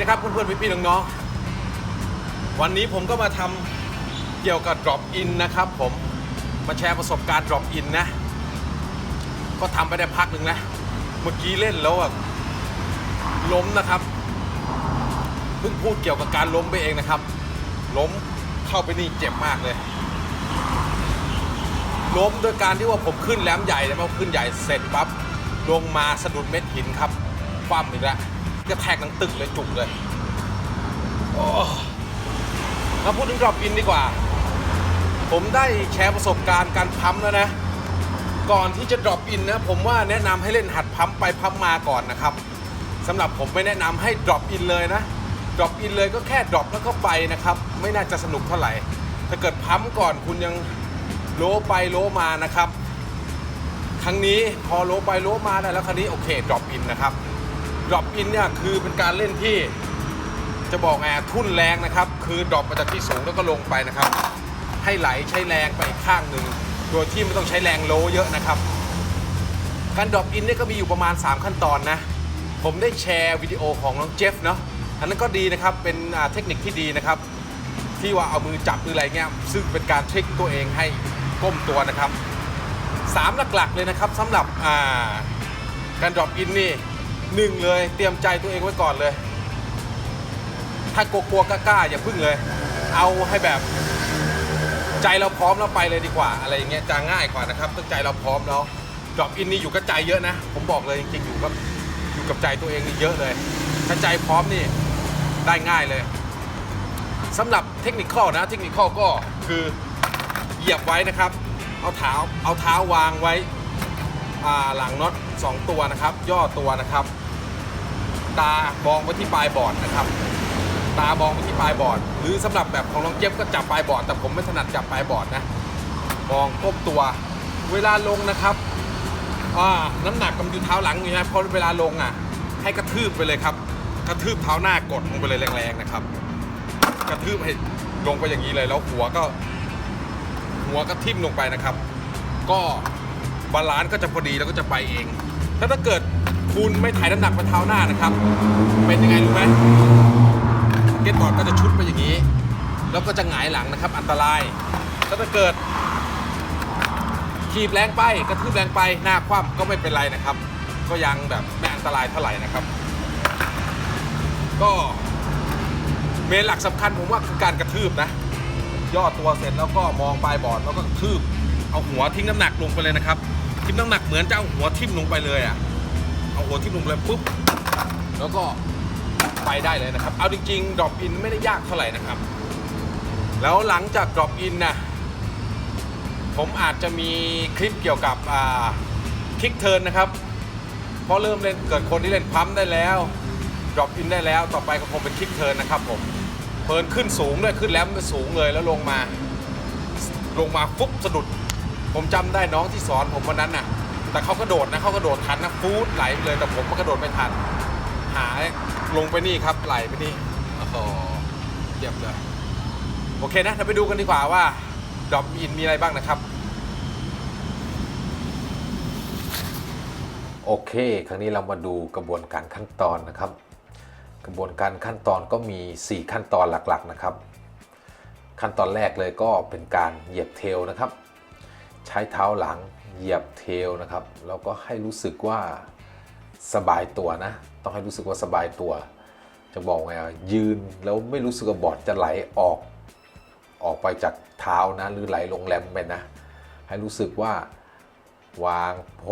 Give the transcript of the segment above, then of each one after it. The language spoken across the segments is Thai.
นะครับเพื่อนๆพี่ๆน้องๆวันนี้ผมก็มาทำเกี่ยวกับ drop in นะครับ ผมมาแชร์ประสบการณ์ drop in นะ ก็ทำไปได้พักหนึ่งนะ เมื่อกี้เล่นแล้วอะล้มนะครับเพิ่งพูดเกี่ยวกับการล้มไปเองนะครับ ล้มเข้าไปนี่เจ็บมากเลย ล้มโดยการที่ว่าผมขึ้นแหลมใหญ่แล้วมาขึ้นใหญ่เสร็จปั๊บลงมาสะดุดเม็ดหินครับคว่ำอีกแล้ว กระแทกหนังตึกเลยจุกเลยมาพูดถึงดรอปอินดีกว่า ผมได้แชร์ประสบการณ์การพัมแล้วนะ ก่อนที่จะดรอปอินนะ ผมว่าแนะนำให้เล่นหัดพัมไปพัมมาก่อนนะครับสำหรับผมไม่แนะนำให้ดรอปอินเลยนะดรอปอินเลยก็แค่ดรอปแล้วก็ไปนะครับ ไม่น่าจะสนุกเท่าไหร่ ถ้าเกิดพัมก่อนคุณยังโลไปโลมานะครับ ครั้งนี้พอโลไปโลมาได้แล้วครั้งนี้โอเคดรอปอินนะครับ ดรอปอินเนี่ยคือเป็นการเล่นที่ จะบอกไงทุ่นแรงนะครับ คือดรอปมาจากที่สูงแล้วก็ลงไปนะครับ ให้ไหลใช้แรงไปอีกข้างหนึ่งโดยที่ไม่ต้องใช้แรงโลเยอะนะครับ การดรอปอินเนี่ยก็มีอยู่ประมาณ 3 ขั้นตอนนะ ผมได้แชร์วิดีโอของน้องเจฟเนาะอันนั้นก็ดีนะครับเป็นเทคนิคที่ดีนะครับ ที่ว่าเอามือจับหรืออะไรเงี้ยซึ่งเป็นการทริคตัวเองให้ก้มตัวนะครับสามหลักๆเลยนะครับสำหรับการดรอปอินนี่ หนึ่งเลยเตรียมใจตัวเองไว้ก่อนเลย ถ้ากลัวๆกล้าๆอย่าพึ่งเลย เอาให้แบบใจเราพร้อมแล้วไปเลยดีกว่า อะไรอย่างเงี้ยจะง่ายกว่านะครับต้องใจเราพร้อมแล้วดรอปอินนี่อยู่กับใจเยอะนะ ผมบอกเลยจริงๆอยู่กับอยู่กับใจตัวเองนี่เยอะเลย ถ้าใจพร้อมนี่ได้ง่ายเลยสำหรับเทคนิคข้อนะเทคนิคข้อก็คือเหยียบไว้นะครับ เอาเท้าเอาเท้าวางไว้หลังน็อต2ตัวนะครับ ย่อตัวนะครับ ตามองไปที่ปลายบอร์ดนะครับ ตามองไปที่ปลายบอร์ด หรือสำหรับแบบของน้องเจ็บก็จับปลายบอร์ด แต่ผมไม่ถนัดจับปลายบอร์ดนะ มองก้มตัว เวลาลงนะครับน้ำหนักมันอยู่เท้าหลังอยู่นะเพราะเวลาลงอะ ให้กระทืบไปเลยครับ กระทืบเท้าหน้ากดลงไปเลยแรงๆนะครับ กระทืบให้ลงไปอย่างนี้เลยแล้วหัวก็ หัวก็ทิ่มลงไปนะครับ ก็บาลานซ์ก็จะพอดีแล้วก็จะไปเอง ถ้าถ้าเกิดคุณไม่ถ่ายน้ำหนักไปเท้าหน้านะครับ เป็นยังไงรู้ไหมสเก็ตบอร์ดก็จะชุดไปอย่างนี้ แล้วก็จะหงายหลังนะครับ อันตรายถ้าถ้าเกิดขีบแรงไปกระทืบแรงไปหน้าคว่ำก็ไม่เป็นไรนะครับ ก็ยังแบบไม่อันตรายเท่าไหร่นะครับ ก็เมนหลักสำคัญผมว่าคือการกระทืบนะ ย่อตัวเสร็จแล้วก็มองปลายบอร์ดแล้วก็กระทืบเอาหัวทิ้งน้ำหนักลงไปเลยนะครับ ทิ้งน้ำหนักเหมือนจะเอาหัวทิ่มลงไปเลยอะ เอาหัวทิ่มลงไปเลยปุ๊บ แล้วก็ไปได้เลยนะครับ เอาจริงๆดรอปอินไม่ได้ยากเท่าไหร่นะครับ แล้วหลังจากดรอปอินนะผมอาจจะมีคลิปเกี่ยวกับคลิกเทิร์นนะครับ เพราะเริ่มเล่นเกิดคนที่เล่นพัมได้แล้วดรอปอินได้แล้ว ต่อไปก็คงเป็นคลิกเทิร์นนะครับผมเพิร์นขึ้นสูงด้วยขึ้นแล้วมไปสูงเลยแล้วลงมา ลงมาฟุบสะดุด ผมจำได้น้องที่สอนผมวันนั้นน่ะ แต่เขากระโดดนะเขากระโดดทันนะฟูดไหลไปเลยแต่ผมมันกระโดดไม่ทัน หาลงไปนี่ครับไหลไปนี่โอ้โหเยี่ยมเลยโอเคนะเราไปดูกันดีกว่าว่าดรอปอินมีอะไรบ้างนะครับ โอเค ครั้งนี้เรามาดูกระบวนการขั้นตอนนะครับ กระบวนการขั้นตอนก็มี 4 ขั้นตอนหลักๆนะครับ ขั้นตอนแรกเลยก็เป็นการเหยียบเทลนะครับ ใช้เท้าหลังเหยียบเทลนะครับ แล้วก็ให้รู้สึกว่าสบายตัวนะ ต้องให้รู้สึกว่าสบายตัว จะบอกไงยืนแล้วไม่รู้สึกว่าบอร์ดจะไหลออก ออกไปจากเท้านะ หรือไหลลงแรมไปนะ ให้รู้สึกว่าวางโพ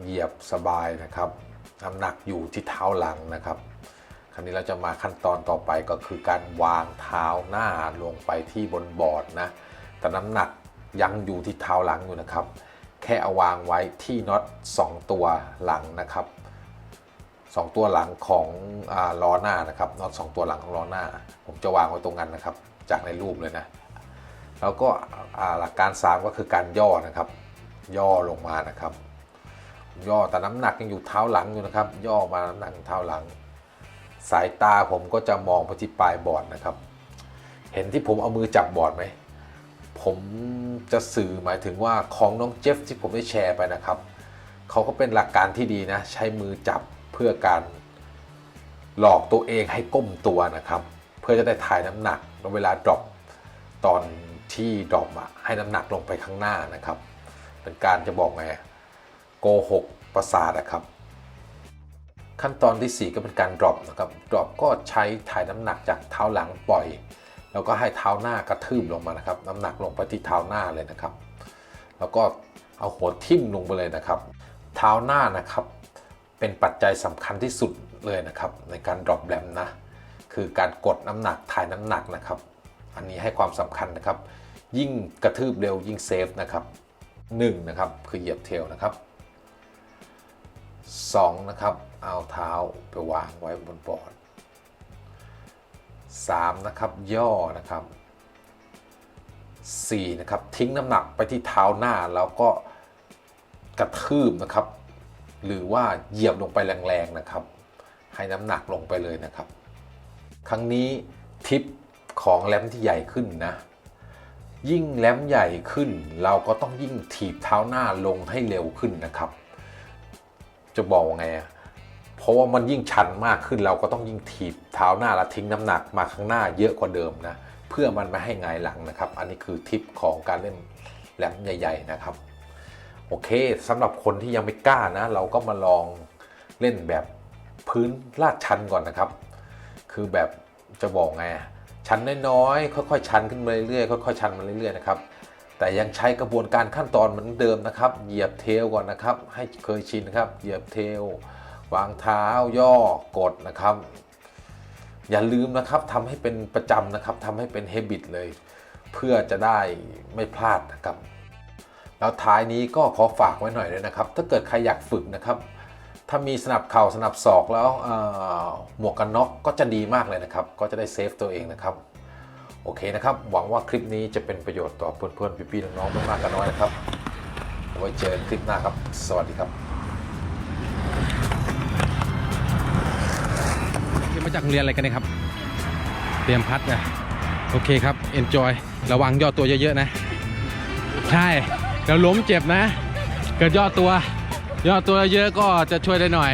เหยียบสบายนะครับน้ำหนักอยู่ที่เท้าหลังนะครับ คราวนี้เราจะมาขั้นตอนต่อไปก็คือการวางเท้าหน้าลงไปที่บนบอร์ดนะแต่น้ำหนัก ยังอยู่ที่เท้าหลังอยู่นะครับ แค่เอาวางไว้ที่น็อต2 ตัวหลังนะครับสองตัวหลังของอล้อหน้านะครับน็อตสองตัวหลังของล้อหน้า ผมจะวางไว้ตรงนั้นนะครับ จากในรูปเลยนะแล้วก็หลักการ 3 ก็คือการย่อนะครับ ย่อลงมานะครับ ย่อแต่น้ำหนักยังอยู่เท้าหลังอยู่นะครับ ย่อมาน้ำหนักเท้าหลัง สายตาผมก็จะมองไปที่ปลายบอร์ดนะครับ เห็นที่ผมเอามือจับบอร์ดไหมผม จะสื่อหมายถึงว่าของน้องเจฟที่ผมได้แชร์ไปนะครับเขาก็เป็นหลักการที่ดีนะ ใช้มือจับเพื่อการหลอกตัวเองให้ก้มตัวนะครับ เพื่อจะได้ถ่ายน้ำหนักเวลาดรอปตอนที่ดรอปอะให้น้ำหนักลงไปข้างหน้านะครับ เป็นการจะบอกไงโกหกประสาทนะครับ ขั้นตอนทีสี่4 ก็เป็นการ drop นะครับ drop ก็ใช้ถ่ายน้ำหนักจากเท้าหลังปล่อย แล้วก็ให้เท้าหน้ากระทืบลงมานะครับ น้ำหนักลงไปที่เท้าหน้าเลยนะครับ แล้วก็เอาหัวทิ่มลงไปเลยนะครับ เท้าหน้านะครับเป็นปัจจัยสำคัญที่สุดเลยนะครับ ในการ drop แรมนะคือการกดน้ำหนักถ่ายน้ำหนักนะครับ อันนี้ให้ความสำคัญนะครับ ยิ่งกระทืบเร็วยิ่งเซฟนะครับ1นะครับคือเหยียบเทลนะครับ2นะครับเอาเท้าไปวางไว้บนบอร์ด 3นะครับย่อนะครับ4นะครับทิ้งน้ำหนักไปที่เท้าหน้าแล้วก็กระทืบนะครับ หรือว่าเหยียบลงไปแรงๆนะครับ ให้น้ำหนักลงไปเลยนะครับ ครั้งนี้ทิปของแรมที่ใหญ่ขึ้นนะ ยิ่งแรมใหญ่ขึ้น เราก็ต้องยิ่งถีบเท้าหน้าลงให้เร็วขึ้นนะครับ จะบอกว่าไงอะ เพราะว่ามันยิ่งชันมากขึ้นเราก็ต้องยิ่งถีบเท้าหน้าและทิ้งน้ำหนักมาข้างหน้าเยอะกว่าเดิมนะเพื่อมันไม่ให้งายหลังนะครับ อันนี้คือทิปของการเล่นแรมใหญ่ ๆ นะครับโอเคสำหรับคนที่ยังไม่กล้านะ เราก็มาลองเล่นแบบพื้นลาดชันก่อนนะครับ คือแบบจะบอกไงชันน้อยๆค่อยๆชันขึ้นมาเรื่อยๆค่อยๆชันมาเรื่อยๆนะครับแต่ยังใช้กระบวนการขั้นตอนเหมือนเดิมนะครับ เหยียบเทลก่อนนะครับ ให้เคยชินนะครับ เหยียบเทล วางเท้าย่อกดนะครับ อย่าลืมนะครับทำให้เป็นประจำนะครับทำให้เป็นเฮบิตเลย เพื่อจะได้ไม่พลาดนะครับ แล้วท้ายนี้ก็ขอฝากไว้หน่อยด้วยนะครับ ถ้าเกิดใครอยากฝึกนะครับ ถ้ามีสนับเข่าสนับศอกแล้วหมวกกันน็อกก็จะดีมากเลยนะครับ ก็จะได้เซฟตัวเองนะครับโอเคนะครับ หวังว่าคลิปนี้จะเป็นประโยชน์ต่อเพื่อนๆ พี่ๆ น้องๆ มากๆก็น้อยนะครับ ไว้เจอกันคลิปหน้าครับ สวัสดีครับ จากโรงเรียนอะไรกันนะครับเตรียมพัดนะโอเคครับเอ็นจอยระวังย่อตัวเยอะๆนะ ใช่แล้วล้มเจ็บนะ เกิดย่อตัว ย่อตัวเยอะก็จะช่วยได้หน่อย